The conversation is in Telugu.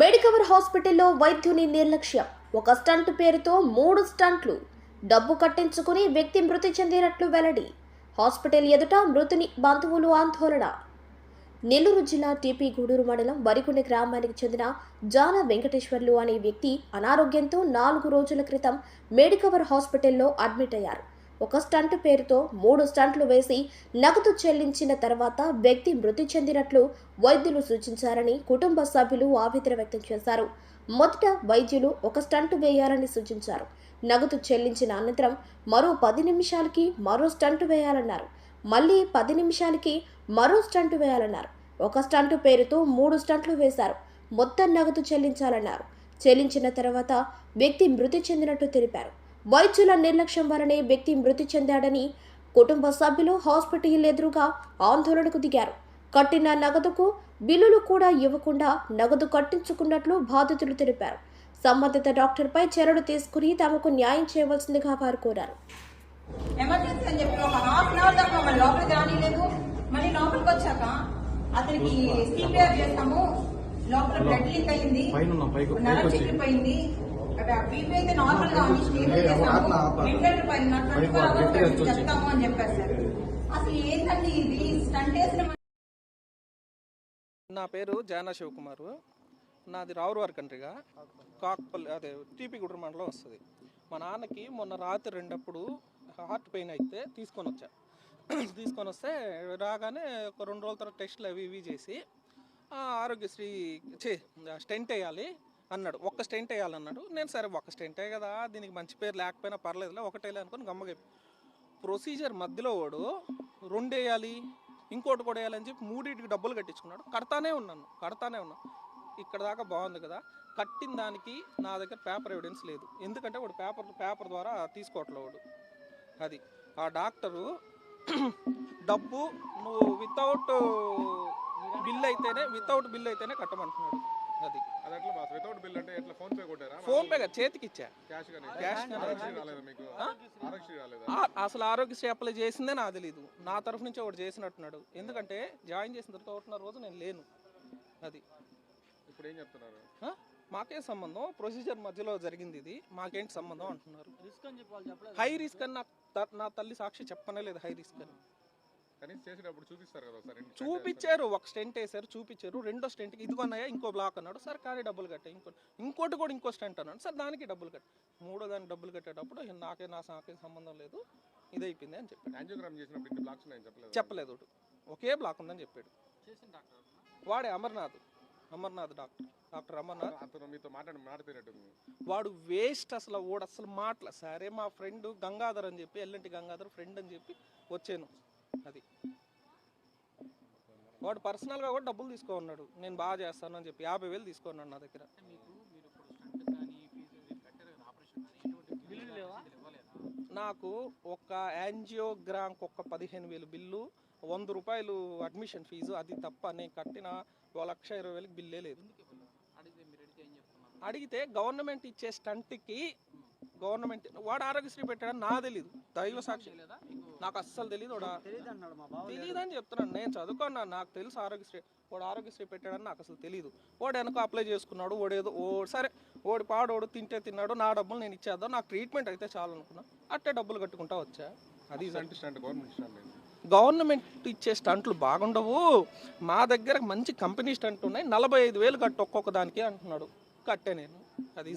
మెడికవర్ హాస్పిటల్లో వైద్యుని నిర్లక్ష్యం. ఒక స్టంట్ పేరుతో మూడు స్టంట్లు. డబ్బు కట్టించుకుని వ్యక్తి మృతి చెందినట్లు వెల్లడి. హాస్పిటల్ ఎదుట మృతుని బంధువులు ఆందోళన. నెల్లూరు జిల్లా టీపీ గూడూరు మండలం వరికొండ గ్రామానికి చెందిన జాన వెంకటేశ్వర్లు అనే వ్యక్తి అనారోగ్యంతో నాలుగు రోజుల క్రితం మెడికవర్ హాస్పిటల్లో అడ్మిట్ అయ్యారు. ఒక స్టంట్ పేరుతో మూడు స్టంట్లు వేసి నగదు చెల్లించిన తర్వాత వ్యక్తి మృతి చెందినట్లు వైద్యులు సూచించారని కుటుంబ సభ్యులు ఆవేదన వ్యక్తం చేశారు. మొదట వైద్యులు ఒక స్టంట్ వేయాలని సూచించారు. నగదు చెల్లించిన అనంతరం మరో పది నిమిషాలకి మరో స్టంట్ వేయాలన్నారు. మళ్ళీ పది నిమిషాలకి మరో స్టంట్ వేయాలన్నారు. ఒక స్టంట్ పేరుతో మూడు స్టంట్లు వేశారు. మొత్తం నగదు చెల్లించాలన్నారు. చెల్లించిన తర్వాత వ్యక్తి మృతి చెందినట్టు తెలిపారు. వైద్యుల నిర్లక్ష్యం వలనే వ్యక్తి మృతి చెందాడని కుటుంబ సభ్యులు హాస్పిటల్ ఎదురుగా ఆందోళనకు దిగారు. కట్టిన నగదుకు బిల్లులు కూడా ఇవ్వకుండా నగదు కట్టించుకున్నట్లు బాధితులు తెలిపారు. సంబంధిత డాక్టర్పై చర్యలు తీసుకుని తమకు న్యాయం చేయవలసిందిగా వారు కోరారు. ఎమర్జెన్సీ అని చెప్పి ఒక హాఫ్ అన్ అవర్ దాకా మళ్ళీ లోపలికి రానిలేదు. మళ్ళీ లోపలికి వచ్చాక అతనికి సిపిఆర్ చేస్తాము. లోపల బ్లడ్ లీక్ అయింది. నరం పైకి వచ్చి. చిక్కిపోయింది బీపీ అయితే నార్మల్గా ఉంది స్టేబుల్ చేస్తాము వెంటిలేటర్ పైన ట్వంటీ ఫోర్ అవర్స్ చెప్తాము అని చెప్పారు సార్ అసలు ఏంటండి ఇది? స్టంట్ వేసిన నా పేరు జానా శివకుమార్. నాది రావురవారి కంట్రీగా. కాక్పల్లి అదే టీపీ గుడ్ర మండలం వస్తుంది. మా నాన్నకి మొన్న రాత్రి రెండప్పుడు హార్ట్ పెయిన్ అయితే తీసుకొని వచ్చా. తీసుకొని వస్తే రాగానే ఒక రెండు రోజుల తర్వాత టెస్ట్లు అవి ఇవి చేసి "ఆ, ఆరోగ్యశ్రీ చే స్టెంట్ వేయాలి. అన్నాడు. ఒక్క స్టెంట్ వేయాలన్నాడు. నేను సరే ఒక్క స్టెంటే కదా దీనికి మంచి పేరు లేకపోయినా పర్లేదులే ఒకటేలే అనుకుని గమ్మగా ప్రొసీజర్ మధ్యలో వాడు రెండు వేయాలి ఇంకోటి కూడా వేయాలని చెప్పి మూడింటికి డబ్బులు కట్టించుకున్నాడు. కడతానే ఉన్నాను కడతానే ఉన్నాను. ఇక్కడ దాకా బాగుంది కదా కట్టిన దానికి నా దగ్గర పేపర్ ఎవిడెన్స్ లేదు. ఎందుకంటే వాడు పేపర్ పేపర్ ద్వారా తీసుకోవట్లే వాడు. అది. ఆ డాక్టరు డబ్బు నువ్వు వితౌట్ బిల్ అయితేనే వితౌట్ బిల్ అయితేనే కట్టమంటున్నాడు అది అది ఎట్లా బాస్ వితౌట్ బిల్ అంటే ఎట్లా ఫోన్ పే కొట్టారా? ఫోన్ పే చేతికి ఇచ్చా. క్యాష్ మీకు? ఆరోగ్యశ్రీ రాలేదా? అసలు ఆరోగ్యశ్రీ అప్లై చేసిందే నాకు తెలియదు నా తరఫు నుంచి ఒకటి చేసినట్టున్నాడు. ఎందుకంటే జాయిన్ చేసిన తర్వాత ఒకటిన్నర రోజు నేను లేను. అది. ఇప్పుడు ఏం చెప్తున్నారు? మాకేం సంబంధం? ప్రొసీజర్ మధ్యలో జరిగింది ఇది. మాకేంటి సంబంధం అంటున్నారు? హై రిస్క్ అని నా తల్లి సాక్షి చెప్పనే లేదు హై రిస్క్ అని. చూపించారు ఒక స్టెంట్ వేసారు చూపించారు రెండో స్టెంట్కి ఇదిగొన్నాయా ఇంకో బ్లాక్ అన్నాడు. సార్ కానీ డబ్బులు కట్టే ఇంకో ఇంకోటి కూడా ఇంకో స్టెంట్ అన్నాడు. సార్ దానికి డబ్బులు కట్ట మూడో దానికి డబ్బులు కట్టేటప్పుడు నాకే నా నాకేం సంబంధం లేదు ఇది అయిపోయింది అని చెప్పాడు. యాంజియోగ్రామ్ చేసినప్పుడు ఇంటి బ్లాక్స్ ఉన్నాయని చెప్పలేదు. ఒకే బ్లాక్ ఉందని చెప్పాడు. వాడే అమర్నాథ్ అమర్నాథ్ డాక్టర్ డాక్టర్ అమర్నాథ్. అతను మీతో మాట్లాడి వాడు వేస్ట్ అసలు వాడు అసలు మాటల. సరే మా ఫ్రెండ్ గంగాధర్ అని చెప్పి ఎల్లంటి గంగాధర్ ఫ్రెండ్ అని చెప్పి వచ్చాను. అది. వాడు పర్సనల్గా కూడా డబ్బులు తీసుకో ఉన్నాడు నేను బాగా చేస్తాను అని చెప్పి యాభై వేలు తీసుకున్నాడు నా దగ్గర. నాకు ఒక యాంజియోగ్రామ్కి ఒక పదిహేను వేలు బిల్లు వంద రూపాయలు అడ్మిషన్ ఫీజు అది తప్ప నేను కట్టిన ఒక లక్ష ఇరవై వేలకు బిల్లే లేదు. అడిగితే గవర్నమెంట్ ఇచ్చే స్టంట్కి గవర్నమెంట్ వాడు ఆరోగ్యశ్రీ పెట్టాడని నా తెలీదు. దైవ సాక్షి నాకు అస్సలు తెలియదు తెలియదు అని చెప్తున్నాను. నేను చదువుకున్నాను. నాకు తెలుసు ఆరోగ్యశ్రీ. వాడు ఆరోగ్యశ్రీ పెట్టాడని నాకు అసలు తెలియదు వాడు వెనక అప్లై చేసుకున్నాడు. వాడు ఏదో ఓ సరే ఓడి పాడోడు తింటే తిన్నాడు. నా డబ్బులు నేను ఇచ్చేద్దాం. నాకు ట్రీట్మెంట్ అయితే చాలు అనుకున్నా. అట్టే డబ్బులు కట్టుకుంటా వచ్చా. అది స్టంట్ స్టంట్ గవర్నమెంట్ స్టంట్ లేదు గవర్నమెంట్ ఇచ్చే స్టంట్లు బాగుండవు. మా దగ్గర మంచి కంపెనీ స్టంట్ ఉన్నాయి. నలభై ఐదు వేలు కట్టు ఒక్కొక్క దానికి అంటున్నాడు. కట్టే నేను. అది